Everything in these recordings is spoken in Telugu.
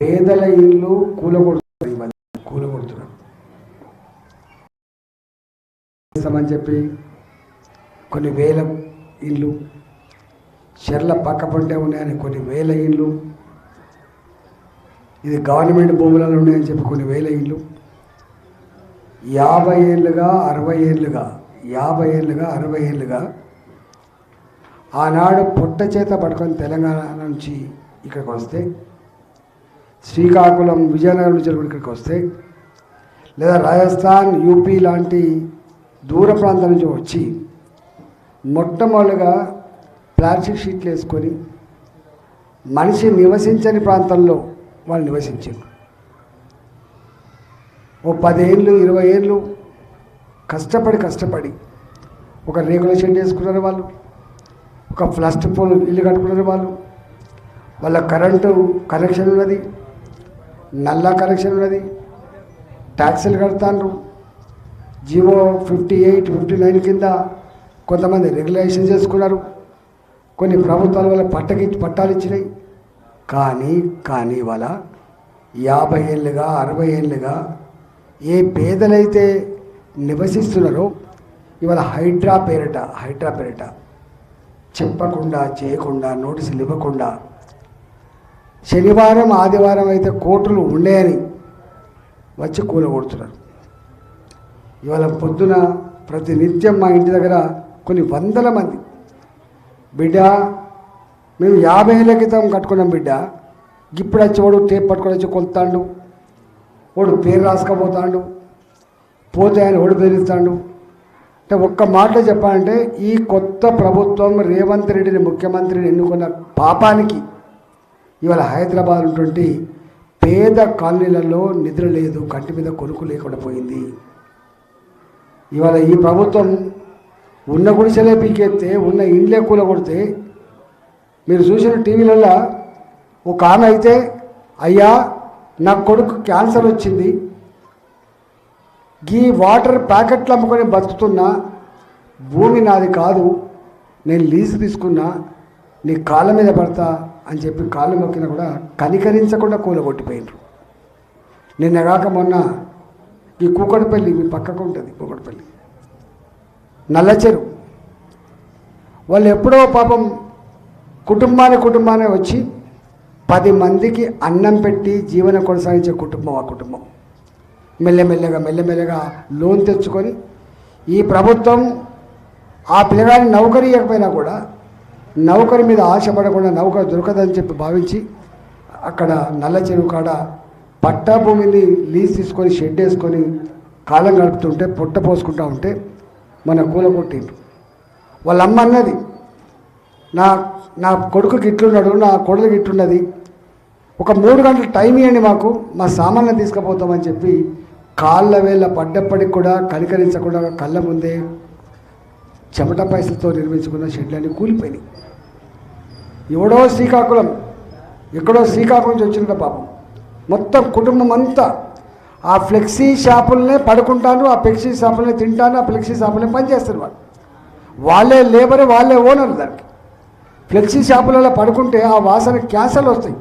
పేదల ఇల్లు కూలగొడుతున్నారు ఈ మధ్య. చేస్తామని చెప్పి కొన్ని వేల ఇల్లు చెర్ల పక్క పంటే ఉన్నాయని కొన్ని వేల ఇల్లు. ఇది గవర్నమెంట్ భూములలో ఉన్నాయని చెప్పి కొన్ని వేల ఇల్లు. యాభై ఏళ్ళుగా అరవై ఏళ్ళుగా యాభై ఏళ్ళుగా అరవై ఏళ్ళుగా ఆనాడు పుట్ట చేత పట్టుకొని తెలంగాణ నుంచి ఇక్కడికి వస్తే శ్రీకాకుళం విజయనగరం నుంచి ఇక్కడికి వస్తే లేదా రాజస్థాన్ యూపీ లాంటి దూర ప్రాంతం నుంచి వచ్చి మొట్టమొదటిగా ప్లాస్టిక్ షీట్లు వేసుకొని మనిషి నివసించని ప్రాంతంలో వాళ్ళు నివసించారు. ఓ పదేళ్ళు ఇరవై ఏళ్ళు కష్టపడి కష్టపడి ఒక రేకుల షెడ్ వేసుకున్నారు వాళ్ళు ఒక ఫ్లస్ట్ పోల్ ఇల్లు కట్టుకున్నారు వాళ్ళు వాళ్ళ కరెంటు కనెక్షన్ ఉన్నది. నల్ల కనెక్షన్ ఉన్నది. ట్యాక్సీలు కడతాండ్రు. GO fifty eight fifty nine కింద కొంతమంది రెగ్యులేషన్ చేసుకున్నారు. కొన్ని ప్రభుత్వాల వల్ల పట్టకి పట్టాలు ఇచ్చినాయి. కానీ కానీ వాళ్ళ యాభై ఏళ్ళుగా అరవై ఏళ్ళుగా ఏ పేదలైతే నివసిస్తున్నారో ఇవాళ హైడ్రా పేరిట హైడ్రా పేరిట చెప్పకుండా చేయకుండా నోటీసులు ఇవ్వకుండా శనివారం ఆదివారం అయితే కోర్టులు ఉండేయని వచ్చి కూలగొడుతున్నారు. ఇవాళ పొద్దున ప్రతి నిత్యం మా ఇంటి దగ్గర కొన్ని వందల మంది. బిడ్డ మేము యాభై ఏళ్ళ క్రితం కట్టుకున్నాం బిడ్డ. ఇప్పుడు వచ్చి వాడు టేప్ పట్టుకొని వచ్చి కొలుతాడు. వాడు పేరు రాసుకపోతాడు. పోతే ఆయన ఓడి బెదిరిస్తాడు. అంటే ఒక్క మాటలో చెప్పాలంటే ఈ కొత్త ప్రభుత్వం రేవంత్ రెడ్డిని ముఖ్యమంత్రిని ఎన్నుకున్న పాపానికి ఇవాళ హైదరాబాద్ ఉన్నటువంటి పేద కాలనీలలో నిద్ర లేదు కంటి మీద కొనుక్కు లేకుండా పోయింది. ఇవాళ ఈ ప్రభుత్వం ఉన్న గుడిసెలే పీకెత్తే ఉన్న ఇండ్లే కూల కొడితే మీరు చూసిన టీవీలలో ఒక ఆమె అయితే అయ్యా నా కొడుకు క్యాన్సర్ వచ్చింది. గీ వాటర్ ప్యాకెట్లు అమ్ముకొని బతుకుతున్నా భూమి నాది కాదు నేను లీజు తీసుకున్నా నీ కాళ్ళ మీద పడతా అని చెప్పి కాళ్ళు మొక్కినా కూడా కనికరించకుండా కూలగొట్టిపోయినరు. నిన్న కాక మొన్న ఈ కూకడపల్లి మీ పక్కకు ఉంటుంది కూకడపల్లి నల్లచెరు. వాళ్ళు ఎప్పుడో పాపం కుటుంబాన్ని కుటుంబాన్ని వచ్చి పది మందికి అన్నం పెట్టి జీవనం కొనసాగించే కుటుంబం ఆ కుటుంబం. మెల్లమెల్లగా మెల్లమెల్లగా లోన్ తెచ్చుకొని ఈ ప్రభుత్వం ఆ పిల్లగాని నౌకరీ ఇవ్వకపోయినా కూడా నౌకరి మీద ఆశపడకుండా నౌకరు దొరకదని చెప్పి భావించి అక్కడ నల్ల చెరువు కాడ పట్టా భూమిని లీజ్ తీసుకొని షెడ్ వేసుకొని కాలం గడుపుతుంటే పొట్ట పోసుకుంటా ఉంటే మన కూల కొట్టిండ్రు. వాళ్ళ అమ్మ అన్నది నా నా కొడుకుకి ఇట్లున్నాడు నా కొడుకు ఇట్లున్నది ఒక మూడు గంటల టైం ఇవ్వండి మాకు మా సామాన్లు తీసుకుపోతామని చెప్పి కాళ్ళ వేళ్ళ పడ్డప్పటికి కూడా కనికరించకుండా కళ్ళ ముందే చెమట పైసలతో నిర్మించుకున్న షెడ్లన్నీ కూలిపోయినాయి. ఎవడో శ్రీకాకుళం ఎక్కడో శ్రీకాకుళం నుంచి వచ్చిన పాపం. మొత్తం కుటుంబం అంతా ఆ ఫ్లెక్సీ షాపులనే పడుకుంటాను ఆ ఫ్లెక్సీ షాపులనే తింటాను ఆ ఫ్లెక్సీ షాపులనే పనిచేస్తారు వాళ్ళు. వాళ్ళే లేబర్ వాళ్ళే ఓనర్ దానికి. ఫ్లెక్సీ షాపులలో పడుకుంటే ఆ వాసన క్యాన్సర్లు వస్తాయి.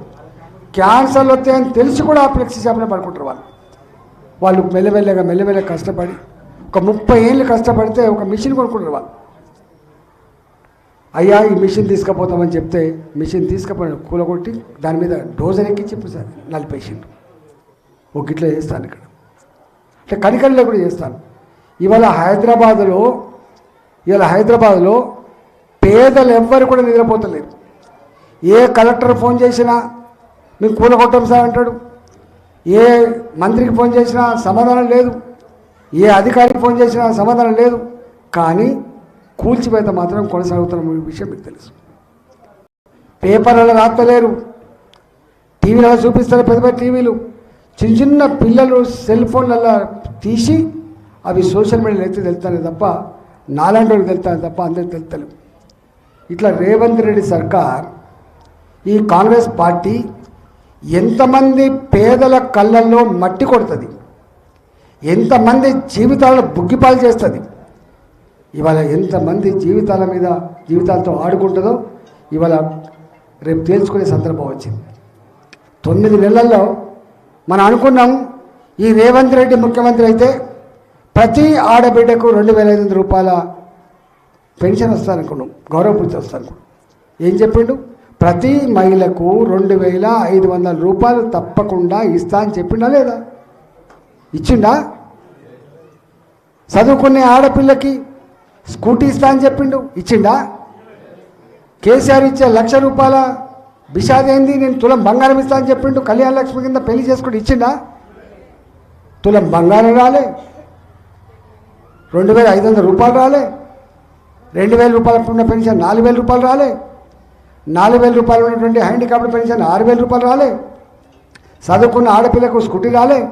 క్యాన్సర్లు వస్తాయని తెలిసి కూడా ఆ ఫ్లెక్సీ షాపులో పడుకుంటారు వాళ్ళు. వాళ్ళు మెల్లమెల్లగా మెల్లమెల్లగా కష్టపడి ఒక ముప్పై ఏళ్ళు కష్టపడితే ఒక మిషన్ కొనుక్కుంటారు వాళ్ళు. అయ్యా ఈ మిషన్ తీసుకుపోతామని చెప్తే మిషన్ తీసుకుపోయాడు కూలగొట్టి దాని మీద డోజర్ ఎక్కించి సార్ నలిపేసిండు ఒక ఇట్లా చేస్తాను ఇక్కడ. అంటే కనికల్లో కూడా చేస్తాను. ఇవాళ హైదరాబాదులో ఇవాళ హైదరాబాద్లో పేదలు ఎవ్వరు కూడా నిద్రపోతలేరు ఏ కలెక్టర్ ఫోన్ చేసినా మేము కూలగొట్టం సార్ అంటాడు. ఏ మంత్రికి ఫోన్ చేసినా సమాధానం లేదు. ఏ అధికారికి ఫోన్ చేసినా సమాధానం లేదు. కానీ కూల్చివేత మాత్రం కొనసాగుతున్న విషయం మీకు తెలుసు. పేపర్లలో రాస్తలేరు. టీవీలలో చూపిస్తారు పెద్ద పెద్ద టీవీలు. చిన్న చిన్న పిల్లలు సెల్ ఫోన్లలో తీసి అవి సోషల్ మీడియాలో అయితే తెలుతానే తప్ప నాలాంటి వాళ్ళకి తెలుస్తాను తప్ప అందరికి తెలుస్తలేవు. ఇట్లా రేవంత్ రెడ్డి సర్కార్ ఈ కాంగ్రెస్ పార్టీ ఎంతమంది పేదల కళ్ళల్లో మట్టి కొడుతుంది? ఎంతమంది జీవితాలను బుగ్గిపాలు చేస్తుంది? ఇవాళ ఎంతమంది జీవితాల మీద జీవితాలతో ఆడుకుంటుందో ఇవాళ రేపు తేల్చుకునే సందర్భం వచ్చింది. తొమ్మిది నెలల్లో మనం అనుకున్నాం ఈ రేవంత్ రెడ్డి ముఖ్యమంత్రి అయితే ప్రతి ఆడబిడ్డకు రెండు వేల ఐదు వందల రూపాయల పెన్షన్ వస్తారనుకున్నాం గౌరవపూర్తి వస్తాను ఏం చెప్పిండు? ప్రతి మహిళకు రెండు వేల ఐదు వందల రూపాయలు తప్పకుండా ఇస్తా అని చెప్పిండా లేదా? ఇచ్చిండా? చదువుకునే ఆడపిల్లకి స్కూటీ ఇస్తా అని చెప్పిండు. ఇచ్చిండా? కేసీఆర్ ఇచ్చే లక్ష రూపాయల బిషాదేంది నేను తులం బంగారం ఇస్తా అని చెప్పిండు. కళ్యాణ లక్ష్మి కింద పెళ్ళి చేసుకుని ఇచ్చిండా? తులం బంగారం రాలే. రెండు వేల ఐదు వందల రూపాయలు రాలే. రెండు వేల రూపాయలు ఉన్న పెన్షన్ నాలుగు వేల రూపాయలు రాలే. నాలుగు వేల రూపాయలు ఉన్నటువంటి హ్యాండికాప్డ్ పెన్షన్ ఆరు వేల రూపాయలు రాలే. చదువుకున్న ఆడపిల్లకు స్కూటీ రాలే.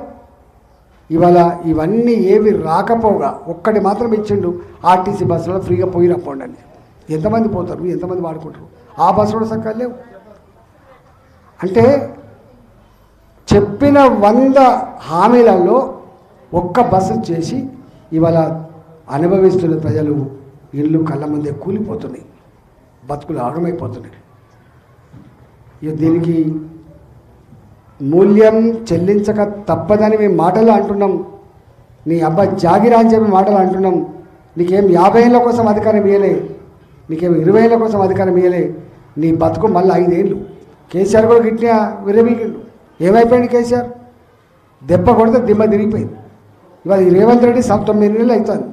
ఇవాళ ఇవన్నీ ఏవి రాకపోగా ఒక్కటి మాత్రం ఇచ్చిండు ఆర్టీసీ బస్సులో ఫ్రీగా పోయి రప్పోండి అని ఎంతమంది పోతారు? ఎంతమంది వాడుకుంటారు? ఆ బస్సు కూడా సక్కగా లేవు. అంటే చెప్పిన వంద హామీలలో ఒక్క బస్సు చేసి ఇవాళ అనుభవిస్తున్న ప్రజలు ఇల్లు కళ్ళ ముందే కూలిపోతున్నాయి. బతుకులు ఆగమైపోతున్నాయి. ఇక దీనికి మూల్యం చెల్లించక తప్పదని మేము మాటలు అంటున్నాం. నీ అబ్బా జాగిరా అని చెప్పి మాటలు అంటున్నాం. నీకేం యాభై ఏళ్ళ కోసం అధికారం ఇవ్వలే నీకేం ఇరవై ఏళ్ళ కోసం అధికారం ఇవ్వలే నీ బతుకు మళ్ళీ ఐదేళ్ళు. కేసీఆర్ కూడా గిట్టిన విరమిగిండు. ఏమైపోయింది కేసీఆర్? దెబ్బ కొడితే దిమ్మ తిరిగిపోయింది. ఇవాళ ఈ రేవంత్ రెడ్డి సబ్ తొమ్మిది నెలలు అవుతుంది.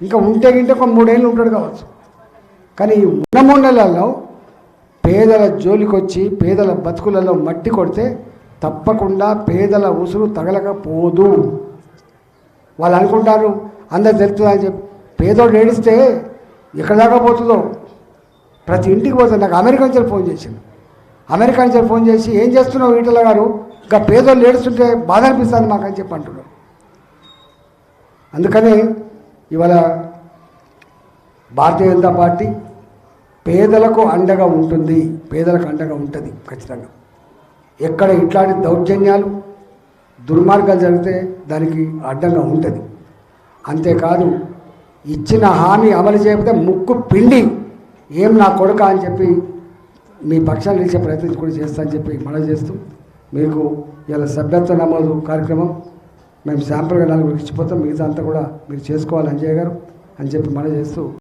ఇంకా ఉంటే గింటే ఒక మూడేళ్ళు ఉంటాడు కావచ్చు. కానీ ఈ ఉన్న మూడు నెలల్లో పేదల జోలికొచ్చి పేదల బతుకులలో మట్టి కొడితే తప్పకుండా పేదల ఉసురు తగలకపోదు. వాళ్ళు అనుకుంటారు అందరు తెలుస్తుంది అని చెప్పి. పేదోడు ఏడిస్తే ఎక్కడ దాకా పోతుందో? ప్రతి ఇంటికి పోతుంది. నాకు అమెరికా నుంచి ఫోన్ చేసింది. అమెరికా నుంచి ఫోన్ చేసి ఏం చేస్తున్నావు ఈటల గారు? ఇంకా పేదోళ్ళు ఏడుస్తుంటే బాధ అనిపిస్తుంది మాకు అని చెప్పి అంటున్నారు అందుకని ఇవాళ భారతీయ జనతా పార్టీ పేదలకు అండగా ఉంటుంది. పేదలకు అండగా ఉంటుంది ఖచ్చితంగా. ఎక్కడ ఇట్లాంటి దౌర్జన్యాలు దుర్మార్గాలు జరిగితే దానికి అడ్డంగా ఉంటుంది. అంతేకాదు ఇచ్చిన హామీ అమలు చేయకపోతే ముక్కు పిండి ఏం నా కొడుక అని చెప్పి మీ పక్షాలు నిలిచే ప్రయత్నం కూడా చేస్తా అని చెప్పి మనం చేస్తూ మీకు ఇలా సభ్యత్వ నమోదు కార్యక్రమం మేము శాంపుల్గా నలుగురికి ఇచ్చిపోతాం. మిగతా అంతా కూడా మీరు చేసుకోవాలి అంజయ్ గారు అని చెప్పి మనం చేస్తూ